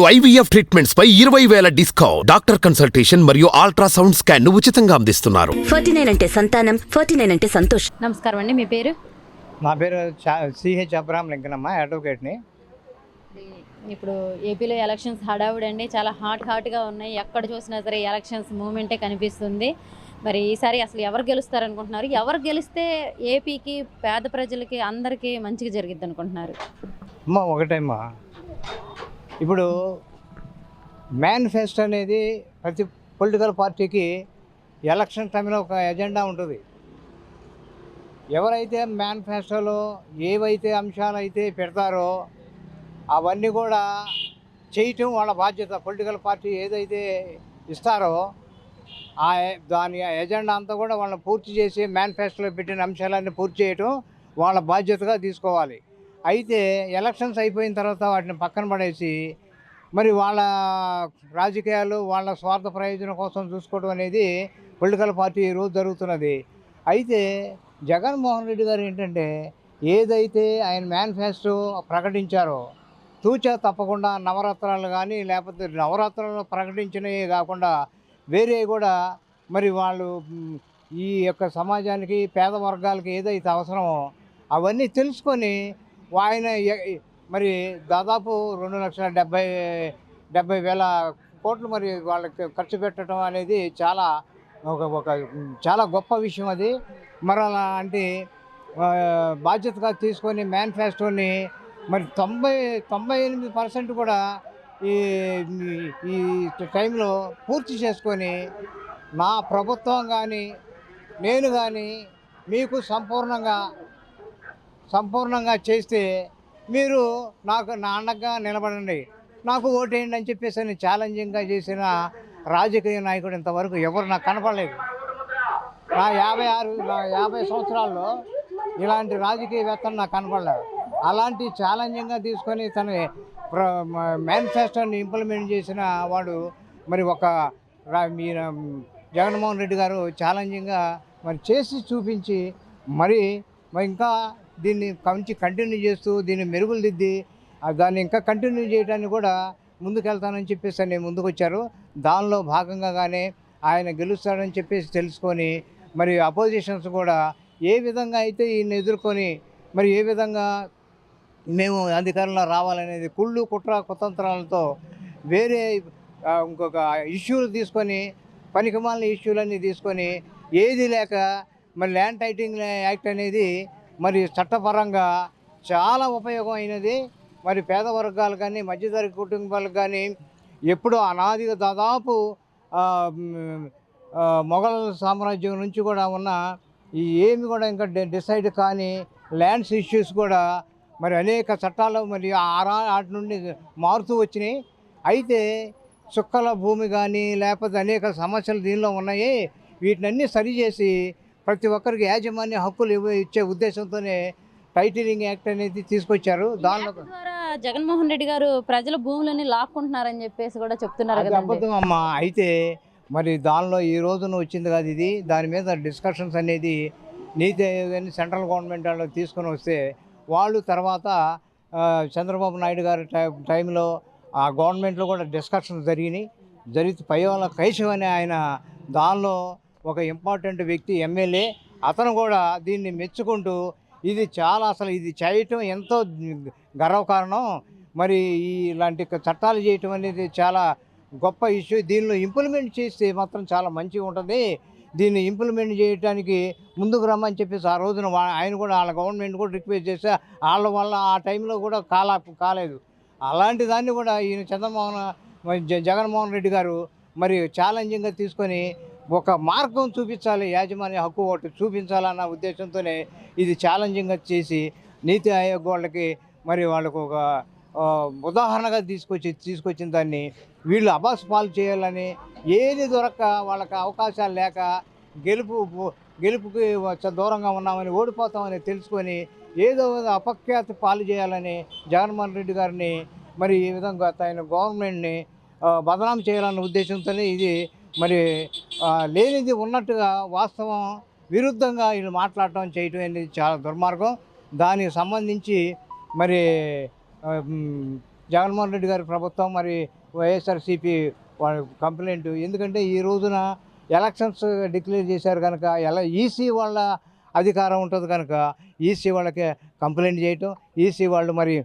IVF treatments పై ఇరవై వేల డిస్కౌంట్. డాక్టర్ కన్సల్టేషన్ మరియు అల్ట్రాసౌండ్ స్కాన్ను ఉచితంగా అందిస్తున్నారు. ఫార్టీ నైన్ అంటే సంతానం ఫార్టీ నైన్ అంటే సంతోష్. నమస్కారం అండి మీ పేరు? నా పేరు సిహెచ్ అబ్రాహం లింకనమ్మ అడ్వకేట్ని. ఇప్పుడు ఏపీలో ఎలక్షన్స్ హడావుడి అండి చాలా హాట్ హాట్గా ఉన్నాయి. ఎక్కడ చూసినా సరే ఎలక్షన్స్ మూమెంటే కనిపిస్తుంది. మరి ఈసారి అసలు ఎవరు గెలుస్తారు అనుకుంటున్నారు ఎవరు గెలిస్తే ఏపీకి పేద ప్రజలకి అందరికీ మంచిగా జరిగిద్ది అనుకుంటున్నారు అమ్మ ఒకటేమ్మా. ఇప్పుడు మేనిఫెస్టో అనేది ప్రతి పొలిటికల్ పార్టీకి ఎలక్షన్ టైంలో ఒక ఎజెండా ఉంటుంది. ఎవరైతే మేనిఫెస్టోలో ఏవైతే అంశాలు అయితే పెడతారో అవన్నీ కూడా చేయటం వాళ్ళ బాధ్యత. పొలిటికల్ పార్టీ ఏదైతే ఇస్తారో ఆ దాని ఎజెండా అంతా కూడా వాళ్ళని పూర్తి చేసి మేనిఫెస్టోలో పెట్టిన అంశాలన్నీ పూర్తి చేయటం వాళ్ళ బాధ్యతగా తీసుకోవాలి. అయితే ఎలక్షన్స్ అయిపోయిన తర్వాత వాటిని పక్కన పడేసి మరి వాళ్ళ రాజకీయాలు వాళ్ళ స్వార్థ ప్రయోజనం కోసం చూసుకోవడం అనేది పొలిటికల్ పార్టీ ఈరోజు జరుగుతున్నది. అయితే జగన్మోహన్ రెడ్డి గారు ఏంటంటే ఏదైతే ఆయన మేనిఫెస్టో ప్రకటించారో తూచా తప్పకుండా నవరత్నాలు కానీ లేకపోతే నవరాత్రాలు ప్రకటించినవి కాకుండా వేరే కూడా మరి వాళ్ళు ఈ యొక్క సమాజానికి పేద వర్గాలకి ఏదైతే అవసరమో అవన్నీ తెలుసుకొని ఆయన మరి దాదాపు రెండు లక్షల డెబ్బై డెబ్బై వేల కోట్లు మరి వాళ్ళకి ఖర్చు పెట్టడం అనేది చాలా ఒక ఒక చాలా గొప్ప విషయం అది. మరలా అలాంటి బాధ్యతగా తీసుకొని మేనిఫెస్టోని మరి తొంభై తొంభై ఎనిమిది పర్సెంట్ కూడా ఈ- ఈ టైంలో పూర్తి చేసుకొని నా ప్రభుత్వం కానీ నేను కానీ మీకు సంపూర్ణంగా సంపూర్ణంగా చేస్తే మీరు నాకు నా అండగా నిలబడండి. నాకు ఓటేయండి అని చెప్పేసి అని ఛాలెంజింగ్గా చేసిన రాజకీయ నాయకుడు ఇంతవరకు ఎవరు నాకు కనపడలేదు. నా యాభై ఆరు నా యాభై సంవత్సరాల్లో ఇలాంటి రాజకీయవేత్తలు నాకు కనపడలేదు. అలాంటి ఛాలెంజింగ్గా తీసుకొని తన మేనిఫెస్టోని ఇంప్లిమెంట్ చేసిన వాడు మరి ఒక రా- జగన్మోహన్ రెడ్డి గారు ఛాలెంజింగ్గా మరి చేసి చూపించి మరి ఇంకా దీన్ని కంచి కంటిన్యూ చేస్తూ దీన్ని మెరుగులు దిద్ది దాన్ని ఇంకా కంటిన్యూ చేయడానికి కూడా ముందుకెళ్తానని చెప్పేసి అని ముందుకు వచ్చారు దానిలో భాగంగా ఆయన గెలుస్తాడని చెప్పేసి తెలుసుకొని మరి అపోజిషన్స్ కూడా ఏ విధంగా అయితే ఈయన ఎదుర్కొని మరి ఏ విధంగా మేము అధికారంలో రావాలనేది కుళ్ళు కుట్ర కుతంత్రాలతో వేరే ఇంకొక ఇష్యూలు తీసుకొని పనికిమాలిన ఇష్యూలన్నీ తీసుకొని ఏది లేక మరి ల్యాండ్ టైటింగ్ యాక్ట్ అనేది మరి చట్టపరంగా చాలా ఉపయోగం అయినది మరి పేద వర్గాలు కానీ మధ్యతరగతి కుటుంబాలకు కానీ ఎప్పుడూ అనాదిగా దాదాపు మొఘల మొఘల్ సామ్రాజ్యం నుంచి కూడా ఉన్న ఈ ఏమి కూడా ఇంకా డిసైడ్ కానీ ల్యాండ్స్ ఇష్యూస్ కూడా మరి అనేక చట్టాలు మరి ఆరా వాటి నుండి మారుతూ వచ్చినాయి. అయితే చుక్కల భూమి కానీ లేకపోతే అనేక సమస్యలు దీనిలో ఉన్నాయి. వీటినన్నీ సరిచేసి ప్రతి ఒక్కరికి యాజమాన్య హక్కులు ఇవ్వ- ఇచ్చే ఉద్దేశంతోనే టైటిలింగ్ యాక్ట్ అనేది తీసుకొచ్చారు. దానిలో జగన్మోహన్ రెడ్డి గారు ప్రజల భూములని లాక్కుంటున్నారని చెప్పేసి కూడా చెప్తున్నారు అబద్ధం అమ్మా అయితే మరి దానిలో ఈ రోజున వచ్చింది కాదు ఇది. దాని మీద డిస్కషన్స్ అనేది నీతి ఆయోగ్ అని సెంట్రల్ గవర్నమెంట్ వాళ్ళు తీసుకొని వస్తే వాళ్ళు తర్వాత చంద్రబాబు నాయుడు గారి టై- టైంలో ఆ గవర్నమెంట్లో కూడా డిస్కషన్స్ జరిగినాయి. జరిగి పయ్యాల కైశవ్ అనే ఆయన దానిలో ఒక ఇంపార్టెంట్ వ్యక్తి ఎమ్మెల్యే అతను కూడా దీన్ని మెచ్చుకుంటూ ఇది చాలా అసలు ఇది చేయటం ఎంతో గర్వకారణం మరి ఈ ఇలాంటి చట్టాలు చేయటం అనేది చాలా గొప్ప ఇష్యూ. దీనిలో ఇంప్లిమెంట్ చేస్తే మాత్రం చాలా మంచిగా ఉంటుంది. దీన్ని ఇంప్లిమెంట్ చేయడానికి ముందుకు రమ్మని చెప్పేసి ఆ రోజున ఆయన కూడా వాళ్ళ గవర్నమెంట్ కూడా రిక్వెస్ట్ చేస్తే వాళ్ళ వల్ల ఆ టైంలో కూడా కాలా కాలేదు. అలాంటి దాన్ని కూడా ఈయన చంద్రమోహన్ జ- జగన్మోహన్ రెడ్డి గారు మరి ఛాలెంజింగ్గా తీసుకొని ఒక మార్గం చూపించాలి యాజమాన్య హక్కు ఒకటి చూపించాలన్న ఉద్దేశంతోనే ఇది ఛాలెంజింగ్గా చేసి నీతి ఆయోగ్ వాళ్ళకి మరి వాళ్ళకు ఒక ఉదాహరణగా తీసుకొచ్చి తీసుకొచ్చిన దాన్ని వీళ్ళు అబాస్ పాలు చేయాలని ఏది దొరక్క వాళ్ళకి అవకాశాలు లేక గెలుపు గెలుపుకి వచ్చ- దూరంగా ఉన్నామని ఓడిపోతామని తెలుసుకొని ఏదో అపఖ్యాతి పాలు చేయాలని జగన్మోహన్ రెడ్డి గారిని మరి ఈ విధంగా ఆయన గవర్నమెంట్ని బదనాం చేయాలన్న ఉద్దేశంతోనే ఇది మరి లేనిది ఉన్నట్టుగా వాస్తవం విరుద్ధంగా వీళ్ళు మాట్లాడటం చేయటం అనేది చాలా దుర్మార్గం. దానికి సంబంధించి మరి జగన్మోహన్ రెడ్డి గారి ప్రభుత్వం మరి వైఎస్ఆర్సీపీ వాళ్ళ కంప్లైంట్. ఎందుకంటే ఈ రోజున ఎలక్షన్స్ డిక్లేర్ చేశారు కనుక ఎలా ఈసీ వాళ్ళ అధికారం ఉంటుంది కనుక ఈసీ వాళ్ళకి కంప్లైంట్ చేయటం ఈసీ వాళ్ళు మరి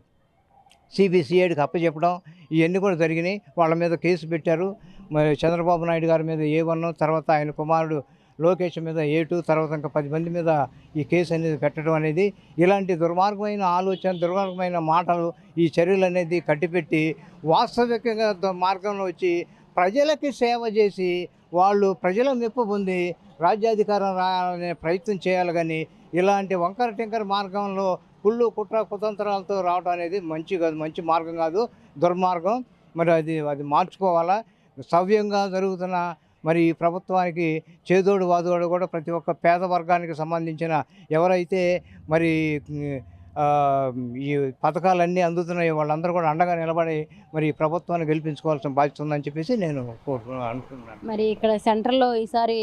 సిబిసిఐడికి అప్పచెప్పడం ఇవన్నీ కూడా జరిగినాయి. వాళ్ళ మీద కేసు పెట్టారు. మరి చంద్రబాబు నాయుడు గారి మీద ఏ వన్ తర్వాత ఆయన కుమారుడు లోకేష్ మీద ఏ టూ తర్వాత ఇంకా పది మంది మీద ఈ కేసు అనేది పెట్టడం అనేది ఇలాంటి దుర్మార్గమైన ఆలోచన దుర్మార్గమైన మాటలు ఈ చర్యలు అనేది కట్టిపెట్టి వాస్తవికంగా మార్గంలో వచ్చి ప్రజలకి సేవ చేసి వాళ్ళు ప్రజల మెప్పు పొంది రాజ్యాధికారం రాయాలనే ప్రయత్నం చేయాలి కానీ ఇలాంటి వంకర టింకర మార్గంలో కుళ్ళు కుట్ర కుతంత్రాలతో రావడం అనేది మంచి కాదు మంచి మార్గం కాదు దుర్మార్గం. మరి అది అది మార్చుకోవాలా? సవ్యంగా జరుగుతున్న మరి ఈ ప్రభుత్వానికి చేదోడు వాదోడు కూడా ప్రతి ఒక్క పేద వర్గానికి సంబంధించిన ఎవరైతే మరి ఈ పథకాలన్నీ అందుతున్నాయో వాళ్ళందరూ కూడా అండగా నిలబడి మరి ప్రభుత్వాన్ని గెలిపించుకోవాల్సిన బాధ్యత ఉందని చెప్పేసి నేను కోరుకున్నాను అనుకుంటున్నాను. మరి ఇక్కడ సెంటర్లో ఈసారి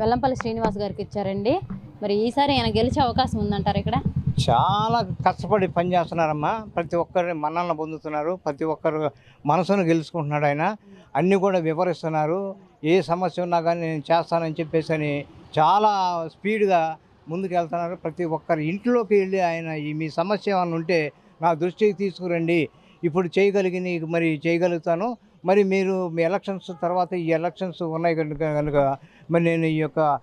వెల్లంపల్లి శ్రీనివాస్ గారికి ఇచ్చారండి. మరి ఈసారి ఆయన గెలిచే అవకాశం ఉందంటారు ఇక్కడ? చాలా కష్టపడి పనిచేస్తున్నారమ్మా. ప్రతి ఒక్కరిని మన్నలను పొందుతున్నారు. ప్రతి ఒక్కరు మనసును గెలుచుకుంటున్నాడు ఆయన. అన్నీ కూడా వివరిస్తున్నారు. ఏ సమస్య ఉన్నా కానీ నేను చేస్తానని చెప్పేసి అని చాలా స్పీడ్గా ముందుకు వెళ్తున్నారు ప్రతి ఒక్కరి ఇంట్లోకి వెళ్ళి ఆయన ఈ మీ సమస్య ఏమైనా ఉంటే నా దృష్టికి తీసుకురండి. ఇప్పుడు చేయగలిగిన మరి చేయగలుగుతాను. మరి మీరు మీ ఎలక్షన్స్ తర్వాత ఈ ఎలక్షన్స్ ఉన్నాయి కనుక కనుక మరి నేను ఈ యొక్క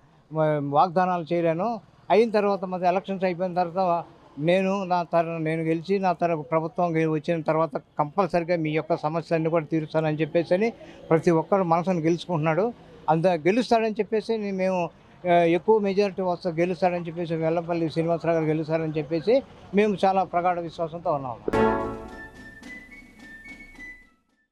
వాగ్దానాలు చేయలేను. అయిన తర్వాత మరి ఎలక్షన్స్ అయిపోయిన తర్వాత నేను నా తర నేను గెలిచి నా తర ప్రభుత్వం వచ్చిన తర్వాత కంపల్సరిగా మీ యొక్క సమస్యలన్నీ కూడా తీరుస్తానని చెప్పేసి అని ప్రతి ఒక్కరు మనసును గెలుచుకుంటున్నాడు. అంత గెలుస్తాడని చెప్పేసి మేము ఎక్కువ మెజారిటీ వస్తా గెలుస్తాడని చెప్పేసి వెల్లంపల్లి శ్రీనివాసరావు గారు గెలుస్తారని చెప్పేసి మేము చాలా ప్రగాఢ విశ్వాసంతో ఉన్నాము